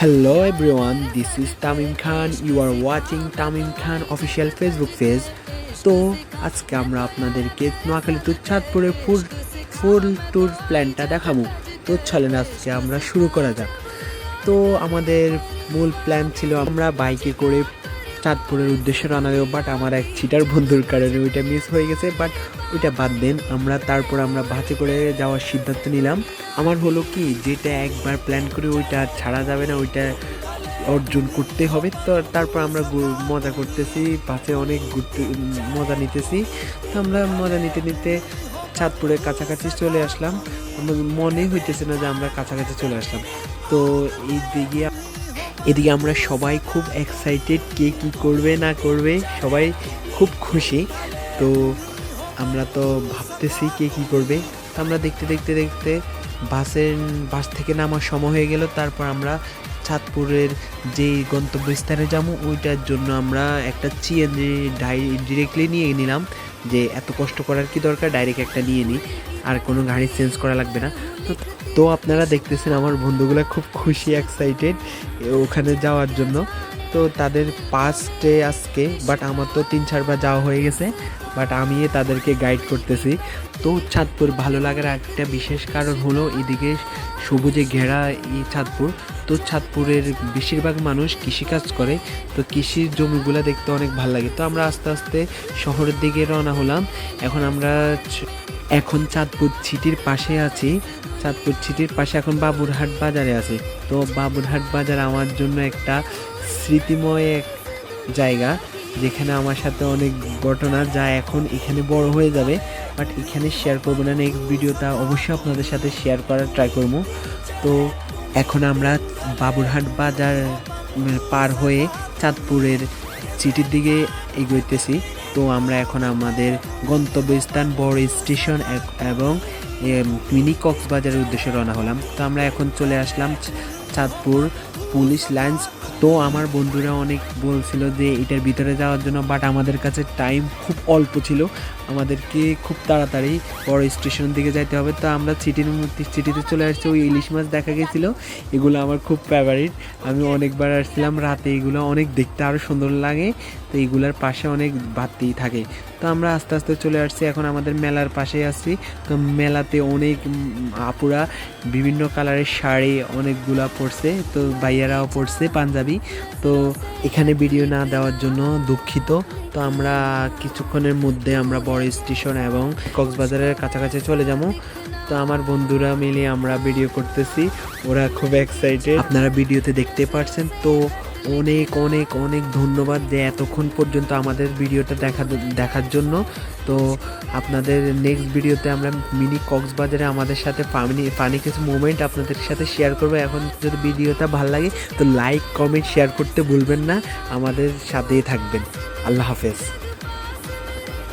Hello everyone, this is Tamim Khan. You are watching Tamim Khan official Facebook page. তো আজকে আমরা আপনাদেরকে Noakhali two চাঁদপুরের ফুল ফুল ট্যুর প্ল্যানটা দেখাবো তো চলেন আজকে আমরা শুরু করা যাক তো আমাদের মূল প্ল্যান ছিল আমরা বাইকে করে চাঁদপুরের উদ্দেশ্যে রওনা দেবো বাট আমার এক চিটার বন্ধুর কারণে ওইটা মিস হয়ে গেছে বাট ওইটা বাদ দেন, আমরা তারপর আমরা বাসে করে যাওয়ার সিদ্ধান্ত নিলাম। আমার হলো কি, যেটা একবার প্ল্যান করে ওইটা ছাড়া যাবে না, ওইটা অর্জন করতে হবে। তো তারপর আমরা মজা করতেছি, বাসে অনেক ঘুরতে মজা নিতেছি। তো আমরা মজা নিতে নিতে চাঁদপুরের কাছাকাছি চলে আসলাম। আমার মনেই হইতেছে না যে আমরা কাছাকাছি চলে আসলাম। তো এই দিকে এদিকে আমরা সবাই খুব এক্সাইটেড কে কি করবে না করবে, সবাই খুব খুশি। তো আমরা তো ভাবতেছি কে কি করবে। আমরা দেখতে দেখতে দেখতে বাসের, বাস থেকে নামার সময় হয়ে গেল। তারপর আমরা চাঁদপুরের যে গন্তব্যস্থানে যাব, ওইটার জন্য আমরা একটা সিএনজি ডিরেক্টলি নিয়ে নিলাম। যে এত কষ্ট করার কি দরকার? ডাইরেক্ট একটা নিয়ে নিই আর কোনো গাড়ি চেঞ্জ করা লাগবে না। তো তো আপনারা দেখতেছেন আমার বন্ধুগুলো খুব খুশি এক্সাইটেড ওখানে যাওয়ার জন্য। তো তাদের পাঁচটে আজকে বাট আমার তো তিন চারবার যাওয়া হয়ে গেছে বাট আমি তাদেরকে গাইড করতেছি। তো চাঁদপুর ভালো লাগার একটা বিশেষ কারণ হলো এদিকে সবুজে ঘেরা এই চাঁদপুর। তো চাঁদপুরের বেশিরভাগ মানুষ কৃষিকাজ করে, তো কৃষির জমিগুলো দেখতে অনেক ভালো লাগে। তো আমরা আস্তে আস্তে শহরের দিকে রওনা হলাম। এখন আমরা এখন চাঁদপুর সিটির পাশে আছি। চাঁদপুর সিটির পাশে এখন বাবুরহাট বাজারে আছে। তো বাবুরহাট বাজার আমার জন্য একটা স্মৃতিময় এক জায়গা, যেখানে আমার সাথে অনেক ঘটনা যা এখন এখানে বড় হয়ে যাবে। বাট এখানে শেয়ার করব না নেক্সট ভিডিওটা অবশ্যই আপনাদের সাথে শেয়ার করার ট্রাই করব। তো এখন আমরা বাবুরহাট বাজার পার হয়ে চাঁদপুরের সিটির দিকে এগোইতেছি। তো আমরা এখন আমাদের গন্তব্যস্থান বড় স্টেশন এবং মিনি কক্সবাজারের উদ্দেশ্যে রওনা হলাম। তো আমরা এখন চলে আসলাম চাঁদপুর পুলিশ লাইন্স। তো আমার বন্ধুরা অনেক বলছিল যে এটার ভিতরে যাওয়ার জন্য বাট আমাদের কাছে টাইম খুব অল্প ছিল। আমাদেরকে খুব তাড়াতাড়ি বড় স্টেশন দিকে যাইতে হবে। তো আমরা সিটির মধ্যে সিটিতে চলে আসছি। ওই ইলিশ মাছ দেখা গেছিল। এগুলো আমার খুব ফেভারিট আমি অনেকবার আসছিলাম। রাতে এগুলো অনেক দেখতে আরও সুন্দর লাগে। তো এগুলার পাশে অনেক বাতি থাকে। তো আমরা আস্তে আস্তে চলে আসছি। এখন আমাদের মেলার পাশে আসছি তো মেলাতে অনেক আপুরা বিভিন্ন কালারের শাড়ি অনেকগুলা পরছে। তো ভাইয়ারাও পড়ছে পাঞ্জাবি। তো এখানে ভিডিও না দেওয়ার জন্য দুঃখিত। তো আমরা কিছুক্ষণের মধ্যে আমরা বড় স্টেশন এবং কক্সবাজারের কাছাকাছি চলে যাব। তো আমার বন্ধুরা মিলে আমরা ভিডিও করতেছি। ওরা খুব এক্সাইটেড আপনারা ভিডিওতে দেখতে পাচ্ছেন তো অনেক অনেক অনেক ধন্যবাদ যে এতক্ষণ পর্যন্ত আমাদের ভিডিওটা দেখা, দেখার জন্য। তো আপনাদের নেক্সট ভিডিওতে আমরা মিনি কক্সবাজারে আমাদের সাথে ফানি ফানি কিছু মুমেন্ট আপনাদের সাথে শেয়ার করব। এখন যদি ভিডিওটা ভালো লাগে, তো লাইক কমেন্ট শেয়ার করতে ভুলবেন না। আমাদের সাথেই থাকবেন। আল্লাহ হাফেজ।